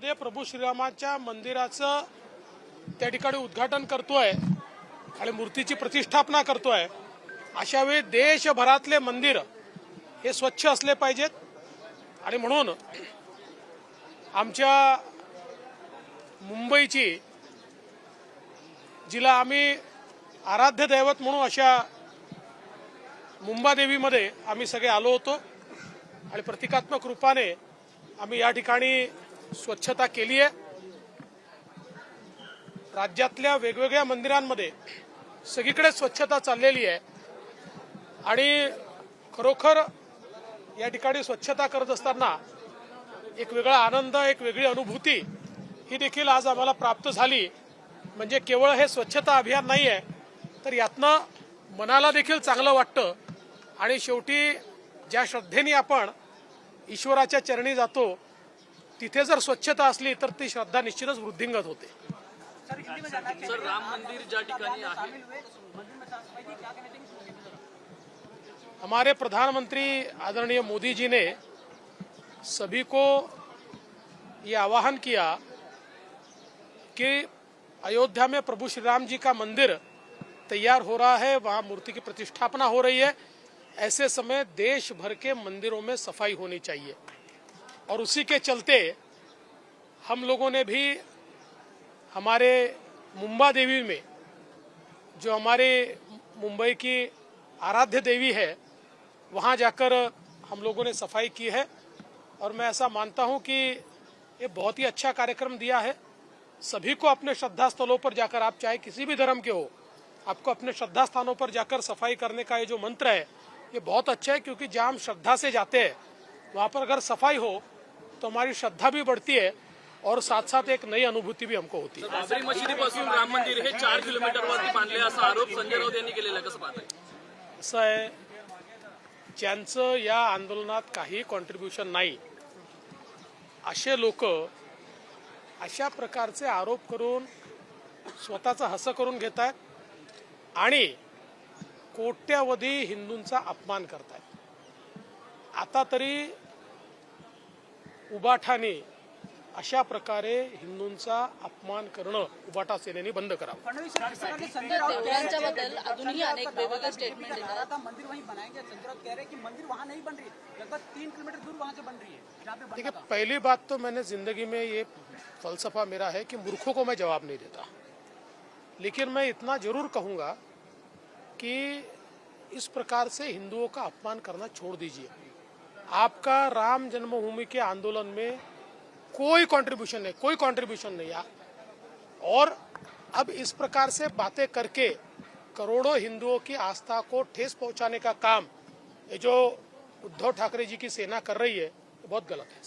मध्ये प्रभू श्रीरामाच्या मंदिराचं त्या ठिकाणी उद्घाटन करतोय आणि मूर्तीची प्रतिष्ठापना करतोय. अशा वेळी देशभरातले मंदिर हे स्वच्छ असले पाहिजेत. आणि म्हणून आमच्या मुंबईची जिला आम्ही आराध्य दैवत म्हणून अशा मुंबादेवीमध्ये आम्ही सगळे आलो होतो. आणि प्रतिकात्मक रूपाने आम्ही या ठिकाणी स्वच्छता केली आहे. राज्यातल्या वेगवेगळ्या मंदिरांमध्ये सगळीकडे स्वच्छता चाललेली आहे. आणि खरोखर या ठिकाणी स्वच्छता करत असताना एक वेगळा आनंद एक वेगळी अनुभूती ही देखील आज आम्हाला प्राप्त झाली. म्हणजे केवळ हे स्वच्छता अभियान नाही आहे तर यातनं मनाला देखील चांगलं वाटतं. आणि शेवटी ज्या श्रद्धेने आपण ईश्वराच्या चरणी जातो तिथे जर स्वच्छता असली तर ती श्रद्धा निश्चितच वृद्धिंगत होते. सर राम मंदिर ज्या ठिकाणी हमारे प्रधानमंत्री आदरणीय मोदी जी ने सभी को ये आह्वान किया कि अयोध्या में प्रभु श्री राम जी का मंदिर तैयार हो रहा है वहाँ मूर्ति की प्रतिष्ठापना हो रही है। ऐसे समय देश भर के मंदिरों में सफ़ाई होनी चाहिए। और उसी के चलते हम लोगों ने भी हमारे मुंबा देवी में, जो हमारे मुंबई की आराध्य देवी है, वहाँ जाकर हम लोगों ने सफ़ाई की है। और मैं ऐसा मानता हूँ कि ये बहुत ही अच्छा कार्यक्रम दिया है। सभी को अपने श्रद्धा स्थलों पर जाकर, आप चाहे किसी भी धर्म के हो, आपको अपने श्रद्धा स्थानों पर जाकर सफ़ाई करने का ये जो मंत्र है, ये बहुत अच्छा है, क्योंकि जहाँ हम श्रद्धा से जाते हैं, वहाँ पर अगर सफ़ाई हो तो हमारी श्रद्धा भी बढ़ती है और साथ साथ एक नई अनुभूति भी हमको होती है। बाबरी मशिदीपासून राम मंदिर हे चार किलोमीटरवरती बांधले असा आरोप संजय राऊत यांनी केलेला आहे. कसं पाहताय? असं आहे ज्यांचं या आंदोलनात काही कॉन्ट्रीब्युशन नाही असे लोक अशा प्रकारचे आरोप करून स्वतःचं हसं करून घेत आहेत आणि कोट्यावधी हिंदूंचा अपमान करतायत. आता तरी उबाठाने अशा प्रकारे हिंदूंचा अपमान करणं उबाटा सेनेने बंद करावं. हैं देखिए पहली बात तो मैंने ज़िंदगी में ये फलसफा मेरा है कि मूर्खों को मैं जवाब नहीं देता। लेकिन मैं इतना ज़रूर कहूँगा कि इस प्रकार से हिंदुओं का अपमान करना छोड़ दीजिए। आपका राम जन्मभूमि के आंदोलन में कोई कंट्रीब्यूशन नहीं, कोई कंट्रीब्यूशन नहीं आ। और अब इस प्रकार से बातें करके करोड़ों हिंदुओं की आस्था को ठेस पहुँचाने का काम ये जो उद्धव ठाकरे जी की सेना कर रही है बहुत गलत है।